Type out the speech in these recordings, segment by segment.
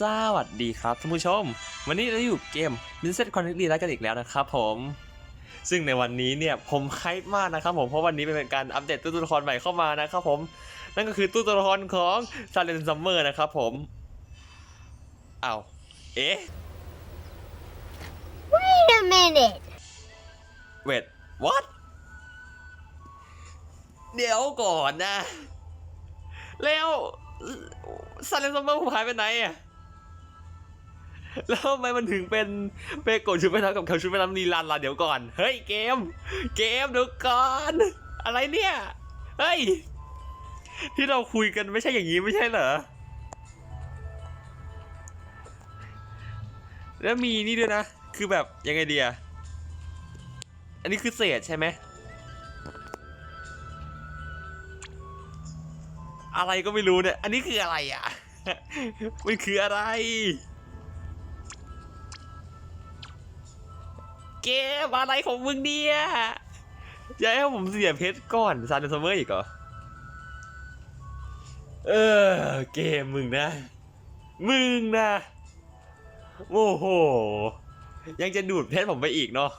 สวัสดีครับท่านผู้ชม วันนี้เราอยู่เกม Vincent Connect แล้วกันอีกแล้วนะครับผม ซึ่งในวันนี้เนี่ยผมไคป์มากนะครับผมเพราะวันนี้เป็นการอัปเดตตู้ตัวละครใหม่เข้ามานะครับผม นั่นก็คือตู้ตัวละครของ Silent Summer นะครับผมอ้าวเอ๊ะ Wait a minute. wait what เดี๋ยวก่อนนะ แล้ว Silent Summer ผมหายไปไหนอะ แล้วทำไมมันถึงเป็นเปโกะชุดไปน้ำกับเขาชุดไปน้ำนีรันล่ะเดี๋ยวก่อน เฮ้ยเกม เกมเดี๋ยวก่อน อะไรเนี่ย เฮ้ย ที่เราคุยกันไม่ใช่อย่างนี้ไม่ใช่เหรอ แล้วมีนี่ด้วยนะ คือแบบยังไงเดียอันนี้คือเศษใช่ไหม อะไรก็ไม่รู้เนี่ย อันนี้คืออะไรอะ มันคืออะไร เกมอะไรของมึงเนี่ยอย่าให้ผมเสียเพชรก่อนซานเดอร์ซัมเมอร์อีกเหรอ เออ เกมมึงนะ มึงนะโอ้โห ยังจะดูดเพชรผมไปอีกเนาะ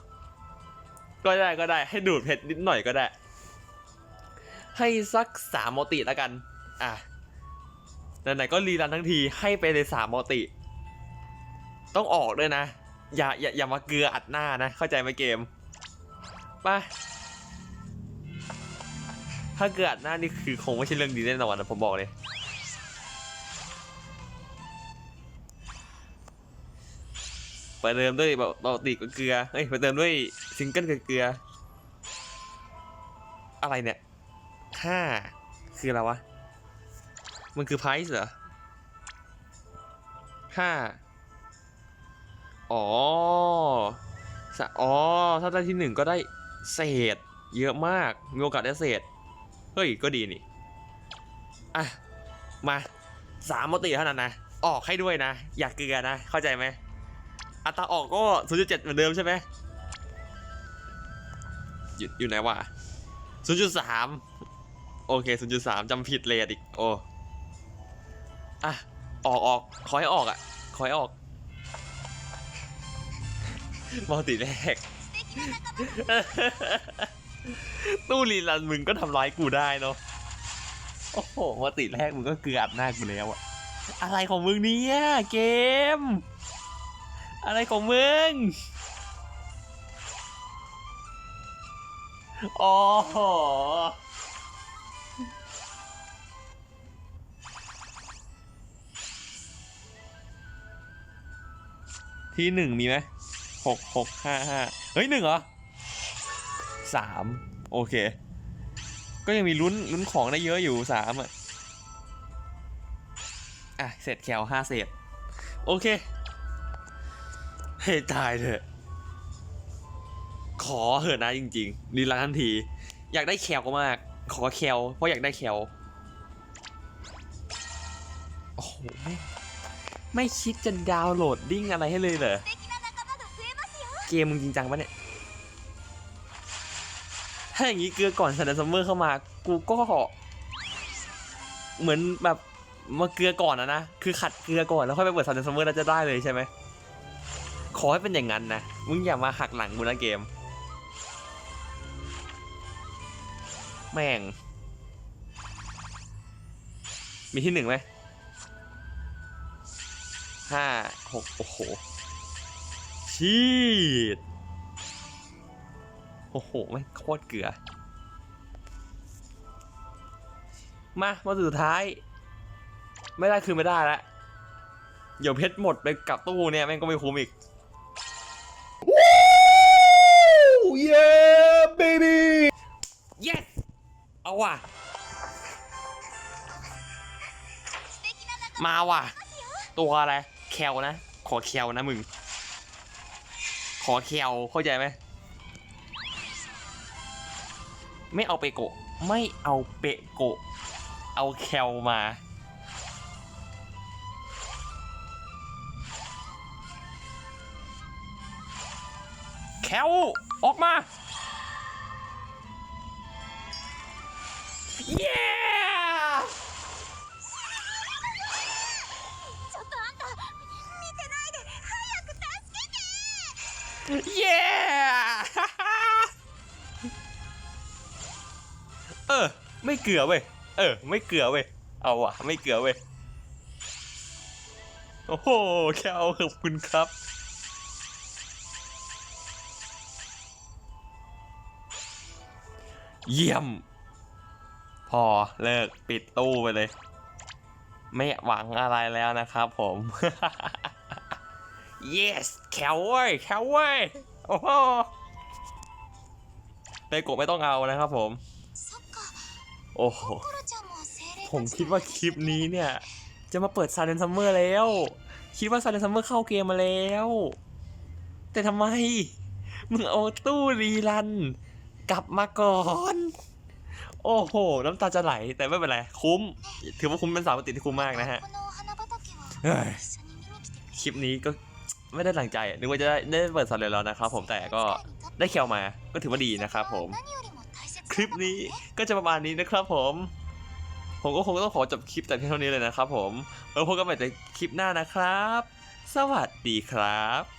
ก็ได้ก็ได้ให้ดูดเพชรนิดหน่อยก็ได้ ให้สักสามโมติแล้วกัน อะ ไหนๆก็รีรันทั้งทีให้ไปเลยสามโมติ ต้องออกด้วยนะ อย่าอย่าอย่ามาเกลืออัดหน้านะเข้าใจไหมเกมไปถ้าเกลืออัดหน้านี่คือคงไม่ใช่เรื่องดีแน่นอนนะผมบอกเลยไปเติมด้วยแบบปกติก็เกลือเฮ้ยไปเติมด้วยซิงเกิลกับเกลือ อะไรเนี่ยห้าคืออะไรวะ มันคือไพรส์เหรอห้า อ๋ออ๋อ ถ้าได้ที่หนึ่งก็ได้เศษ เยอะมาก มีโอกาสได้เศษ เฮ้ย ก็ดีนี่ อะ มาสามมติเท่านั้นนะ ออกให้ด้วยนะ อยากเกลือนะ เข้าใจไหม อัตราออกก็0.7เหมือนเดิมใช่ไหมอยู่อยู่ไหนวะ0.3โอเค0.3จำผิดเลทอีก โอ้ อะ ออกออก ขอให้ออกอะ ขอให้ออก มัลติแรก ตู้รีรันมึงก็ทำร้ายกูได้เนาะ โอ้โหมัลติแรกมึงก็เกลืออัดหน้ากูแล้วอะอะไรของมึงเนี่ยเกม อะไรของมึงอ๋อโหที่หนึ่งมีไหม หกหกห้าห้าเฮ้ยหนึ่งเหรอสามโอเค ก็ยังมีลุ้นลุ้นของได้เยอะอยู่สามอะอะเสร็จแคลห้าเศษโอเคให้ตายเถอะ ขอเหอะนะจริงๆรีลันทันที อยากได้แคลก็มาก ขอแคลเพราะอยากได้แคลโอ้โหไม่ไม่คิดจะดาวน์โหลดดิ้งอะไรให้เลยเหรอ เกมมึงจริงจังปะเนี่ย ถ้าอย่างนี้เกลือก่อนซันเดอร์ซัมเมอร์เข้ามา กูก็เหมือนแบบมาเกลือก่อนอะนะ คือขัดเกลือก่อนแล้วค่อยไปเปิดซันเดอร์ซัมเมอร์แล้วจะได้เลยใช่ไหม ขอให้เป็นอย่างนั้นนะ มึงอย่ามาหักหลังกูนะเกม แม่ง มีที่หนึ่งไหมห้าหกโอ้โห ชีดโอ้โหไม่งโคตรเกลือ มามาสุดท้าย ไม่ได้คือไม่ได้แล้วเดี๋ยวเพชรหมดไปกับตู้เนี่ยแม่งก็ไม่คุ้มอีก Oh yeah, baby! yes เอาว่ะ มาว่ะ ตัวอะไรแคลนะ ขอแคลนะมึงข อแคลเข้าใจไหมไม่เอาเปโกะไม่เอาเปโกะเอาแคลมาแคลออกมา เย้ เออ ไม่เกลือเว้ย เออ ไม่เกลือเว้ย เอาวะไม่เกลือเว้ย โอ้โห แค่เอาขอบคุณครับ เยี่ยม พอเลิกปิดตู้ไปเลย ไม่หวังอะไรแล้วนะครับผม yes แคลเว้ยแคลเว้ยโอ้โหไปโกะไม่ต้องเอานะครับผม โอ้โห ผมคิดว่าคลิปนี้เนี่ย จะมาเปิดซาเดนซัมเมอร์แล้ว คิดว่าซาเดนซัมเมอร์เข้าเกมมาแล้ว แต่ทำไม มึงเอาตู้รีรัน กลับมาก่อน โอ้โห น้ำตาจะไหล แต่ไม่เป็นไร คุ้ม ถือว่าคุ้มเป็นสาวปฏิที่คุ้มมากนะฮะคลิปนี้ก็ไม่ได้หลังใจนึกว่าจะได้ได้เปิดซาเดนแล้วนะครับผมแต่ก็ได้เคียวมาก็ถือว่าดีนะครับผม ลิปนี้ก็จะประมาณนี้นะครับผม ผมก็คงต้องขอจบคลิปแต่เพียงเท่านี้เลยนะครับผม เออพบกันใหม่ในคลิปหน้านะครับ สวัสดีครับ